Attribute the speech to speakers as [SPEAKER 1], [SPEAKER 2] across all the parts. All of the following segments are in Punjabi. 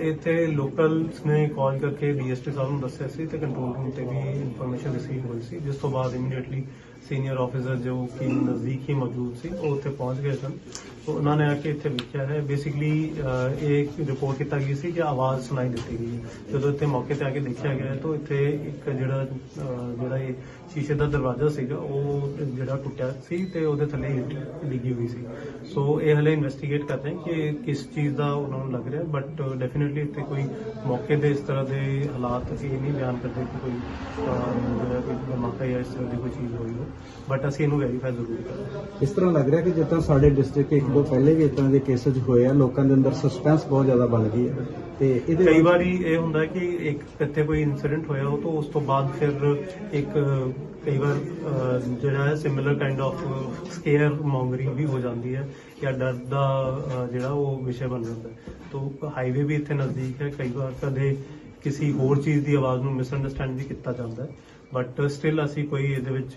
[SPEAKER 1] ਇੱਥੇ ਲੋਕਲਸ ਨੇ ਕਾਲ ਕਰਕੇ ਡੀਐਸਪੀ ਸਾਹਿਬ ਨੂੰ ਦੱਸਿਆ ਸੀ ਤੇ ਕੰਟਰੋਲ ਰੂਮ ਤੇ ਵੀ ਇਨਫੋਰਮੇਸ਼ਨ ਰਿਸੀਵ ਹੋਈ ਸੀ, ਜਿਸ ਤੋਂ ਬਾਅਦ ਇਮੀਡੀਏਟਲੀ ਸੀਨੀਅਰ ਆਫੀਸਰ ਜੋ ਕਿ ਨਜ਼ਦੀਕ ਹੀ ਮੌਜੂਦ ਸੀ, ਉਹ ਉੱਥੇ ਪਹੁੰਚ ਗਏ ਸਨ। ਉਹਨਾਂ ਨੇ ਆ ਕੇ ਇੱਥੇ ਵੇਖਿਆ ਹੈ। ਬੇਸਿਕਲੀ ਇਹ ਰਿਪੋਰਟ ਕੀਤਾ ਗਈ ਸੀ ਕਿ ਆਵਾਜ਼ ਸੁਣਾਈ ਦਿੱਤੀ ਗਈ ਹੈ। ਜਦੋਂ ਇੱਥੇ ਮੌਕੇ ਤੇ ਆ ਕੇ ਦੇਖਿਆ ਗਿਆ ਤਾਂ ਇੱਥੇ ਇੱਕ ਜਿਹੜਾ ਜਿਹੜਾ ਇਹ ਸ਼ੀਸ਼ੇ ਦਾ ਦਰਵਾਜ਼ਾ ਸੀਗਾ ਉਹ ਜਿਹੜਾ ਟੁੱਟਿਆ ਸੀ ਤੇ ਉਹਦੇ ਥੱਲੇ ਇੱਟ ਡਿੱਗੀ ਹੋਈ ਸੀ। ਸੋ ਇਹ ਹਲੇ ਇਨਵੈਸਟੀਗੇਟ ਕਰ ਰਹੇ ਕਿ ਕਿਸ ਚੀਜ਼ ਦਾ ਉਹਨਾਂ ਨੂੰ ਲੱਗ ਰਿਹਾ ਬਟ ਡੈਫੀਨਿਟਲੀ ਇੱਥੇ ਕੋਈ ਮੌਕੇ ਦੇ ਇਸ ਤਰ੍ਹਾਂ ਦੇ ਹਾਲਾਤ ਅਸੀਂ ਇਹ ਨਹੀਂ ਬਿਆਨ ਕਰਦੇ ਕਿ ਕੋਈ ਅਹ, ਜਿਹੜਾ ਕੋਈ ਧਮਾਕਾ ਜਾਂ ਇਸ ਤਰ੍ਹਾਂ ਦੀ ਕੋਈ ਚੀਜ਼ ਹੋਈ ਹੋ ਬਟ ਅਸੀਂ ਇਹਨੂੰ ਵੈਰੀਫਾਈ ਜ਼ਰੂਰ ਕਰਾਂਗੇ।
[SPEAKER 2] ਇਸ ਤਰ੍ਹਾਂ ਲੱਗ ਰਿਹਾ ਕਿ ਜਿੱਦਾਂ ਸਾਡੇ ਡਿਸਟ੍ਰਿਕਟ ਇੱਕ ਦੋ ਪਹਿਲੇ ਵੀ ਤਰ੍ਹਾਂ ਦੇ ਕੇਸਸ ਹੋਏ ਆ ਲੋਕਾਂ ਦੇ ਅੰਦਰ ਸਸਪੈਂਸ ਬਹੁਤ ਜ਼ਿਆਦਾ ਬਣ ਗਈ ਹੈ ਤੇ ਇਹਦੇ
[SPEAKER 1] ਕਈ ਵਾਰੀ ਇਹ ਹੁੰਦਾ ਕਿ ਇੱਕ ਇੱਥੇ ਕੋਈ ਇਨਸੀਡੈਂਟ ਹੋਇਆ ਹੋ ਤਾਂ ਉਸ ਤੋਂ ਬਾਅਦ ਫਿਰ ਇੱਕ ਕਈ ਵਾਰ ਜਿਹੜਾ ਹੈ similar kind of scaremongering ਵੀ ਹੋ ਜਾਂਦੀ ਹੈ ਜਾਂ ਡਰ ਦਾ ਜਿਹੜਾ ਉਹ ਵਿਸ਼ੇ ਬਣ ਜਾਂਦਾ ਹੈ। ਤਾਂ ਹਾਈਵੇ ਵੀ ਇੱਥੇ ਨਜ਼ਦੀਕ ਹੈ ਕਈ ਵਾਰ ਕਦੇ ਕਿਸੇ ਹੋਰ ਚੀਜ਼ ਦੀ ਆਵਾਜ਼ ਨੂੰ ਮਿਸਅੰਡਰਸਟੈਂਡ ਵੀ ਕੀਤਾ ਜਾਂਦਾ ਹੈ। ਬਟ ਸਟਿਲ ਅਸੀਂ ਕੋਈ ਇਹਦੇ ਵਿੱਚ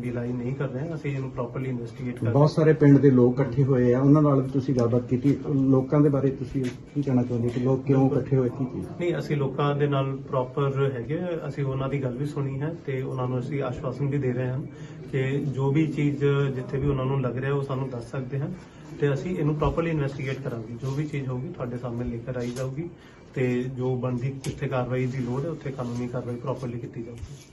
[SPEAKER 1] ਬਿਲਾਈ ਨਹੀਂ ਕਰ ਰਹੇ। ਅਸੀਂ ਇਹਨੂੰ ਪ੍ਰੋਪਰਲੀ ਇਨਵੈਸਟੀਗੇਟ ਕਰ ਰਹੇ
[SPEAKER 2] ਬਹੁਤ ਸਾਰੇ ਪਿੰਡ ਦੇ ਲੋਕ ਇਕੱਠੇ ਹੋਏ ਆ। ਉਹਨਾਂ ਨਾਲ ਵੀ ਤੁਸੀਂ ਗੱਲਬਾਤ ਕੀਤੀ। ਲੋਕਾਂ ਦੇ ਬਾਰੇ ਤੁਸੀਂ ਕੀ ਕਹਿਣਾ ਚਾਹੁੰਦੇ ਕਿ ਲੋਕ ਕਿਉਂ ਇਕੱਠੇ ਹੋਏ ਕੀ ਚੀਜ਼?
[SPEAKER 1] ਨਹੀਂ ਅਸੀਂ ਲੋਕਾਂ ਦੇ ਨਾਲ ਪ੍ਰੋਪਰ ਹੈਗੇ। ਅਸੀਂ ਉਹਨਾਂ ਦੀ ਗੱਲ ਵੀ ਸੁਣੀ ਹੈ ਤੇ ਉਹਨਾਂ ਨੂੰ ਅਸੀਂ ਆਸ਼ਵਾਸਨ ਵੀ ਦੇ ਰਹੇ ਹਾਂ ਕਿ ਜੋ ਵੀ ਚੀਜ਼ ਜਿੱਥੇ ਵੀ ਉਹਨਾਂ ਨੂੰ ਲੱਗ ਰਿਹਾ ਉਹ ਸਾਨੂੰ ਦੱਸ ਸਕਦੇ ਹਨ। ਤੇ ਅਸੀਂ ਇਹਨੂੰ ਪ੍ਰੋਪਰਲੀ ਇਨਵੈਸਟੀਗੇਟ ਕਰਾਂਗੇ। ਜੋ ਵੀ ਚੀਜ਼ ਹੋਊਗੀ ਤੁਹਾਡੇ ਸਾਹਮਣੇ ਲੈ ਕੇ ਆਈ ਜਾਊਗੀ ਤੇ ਜੋ ਬਣਦੀ ਜਿੱਥੇ ਕਾਰਵਾਈ ਦੀ ਲੋੜ ਹੈ, ਉੱਥੇ ਕਾਨੂੰਨੀ ਕਾਰਵਾਈ ਪ੍ਰੋਪਰਲੀ ਕੀਤੀ ਜਾਊਗੀ।